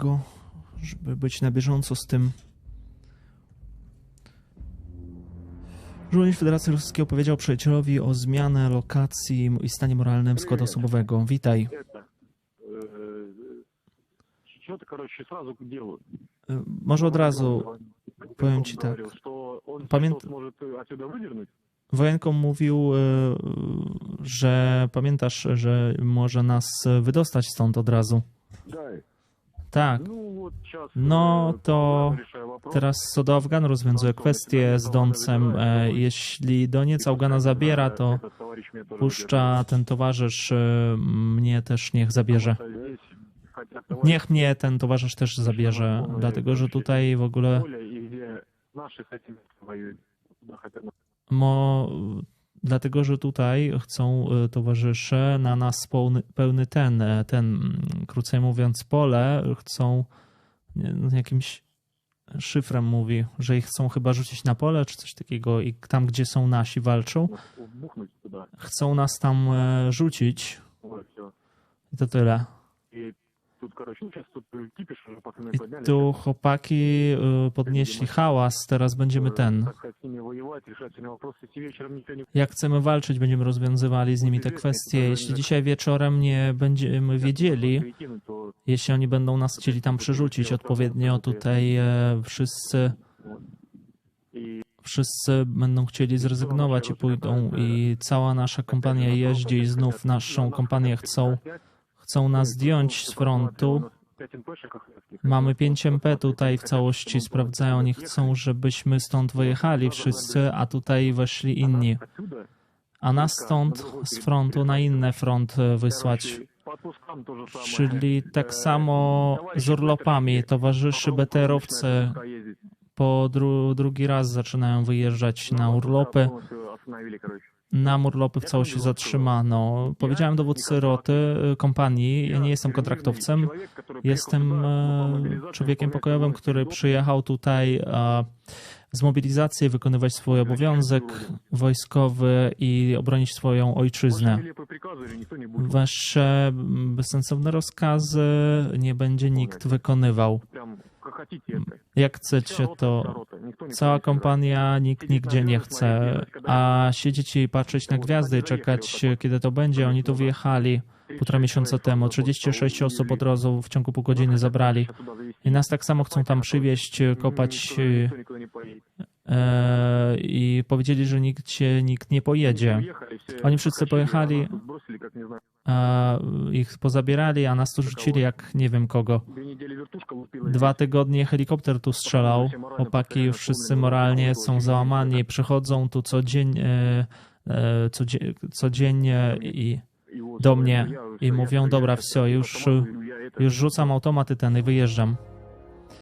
go, żeby być na bieżąco z tym. Żołnierz Federacji Rosyjskiej opowiedział przyjacielowi o zmianie lokacji i stanie moralnym składu osobowego. Witaj. Może od razu powiem ci tak. Pamiętam. Wojenkom mówił, e, że pamiętasz, że może nas wydostać stąd od razu. Tak. No, no to teraz Sodowgan rozwiązuje kwestię z Doncem. E, jeśli Doniec Afgana zabiera, to puszcza ten towarzysz e, mnie też niech zabierze. Niech mnie ten towarzysz też zabierze, dlatego że tutaj w ogóle mo, dlatego że tutaj chcą e, towarzysze na nas pełny, pełny ten, e, ten, mm, krócej mówiąc, pole, chcą no, jakimś szyfrem mówi, że ich chcą chyba rzucić na pole czy coś takiego i tam, gdzie są nasi, walczą. Chcą nas tam e, rzucić. I to tyle. I tu chłopaki y, podnieśli hałas, teraz będziemy ten. Jak chcemy walczyć, będziemy rozwiązywali z nimi te kwestie. Jeśli dzisiaj wieczorem nie będziemy wiedzieli, jeśli oni będą nas chcieli tam przerzucić odpowiednio, tutaj e, wszyscy wszyscy będą chcieli zrezygnować i pójdą i cała nasza kompania jeździ i znów naszą kompanię chcą chcą nas zdjąć z frontu. Mamy 5 MP tutaj w całości, sprawdzają, oni chcą, żebyśmy stąd wyjechali wszyscy, a tutaj weszli inni. A nas stąd z frontu na inny front wysłać. Czyli tak samo z urlopami. Towarzyszy BTR-owcy po dru drugi raz zaczynają wyjeżdżać na urlopy. Nam urlopy w całości zatrzymano. Powiedziałem dowódcy roty y, kompanii, ja nie jestem kontraktowcem, jestem e, człowiekiem pokojowym, który przyjechał tutaj z mobilizacji wykonywać swój obowiązek wojskowy i obronić swoją ojczyznę. Wasze bezsensowne rozkazy nie będzie nikt wykonywał. Jak chcecie, to cała kompania, nikt nigdzie nie chce. A siedzieć i patrzeć na gwiazdy i czekać, kiedy to będzie. Oni tu wyjechali półtora miesiąca temu. 36 osób od razu w ciągu pół godziny zabrali. I nas tak samo chcą tam przywieźć, kopać e, i powiedzieli, że nigdzie nikt nie pojedzie. Oni wszyscy pojechali, a ich pozabierali, a nas tu rzucili jak nie wiem kogo. Dwa tygodnie helikopter tu strzelał. Chłopaki już wszyscy moralnie są załamani. Przychodzą tu codziennie, e, codziennie, codziennie i do mnie i mówią, dobra, wsio, już, już rzucam automaty ten i wyjeżdżam.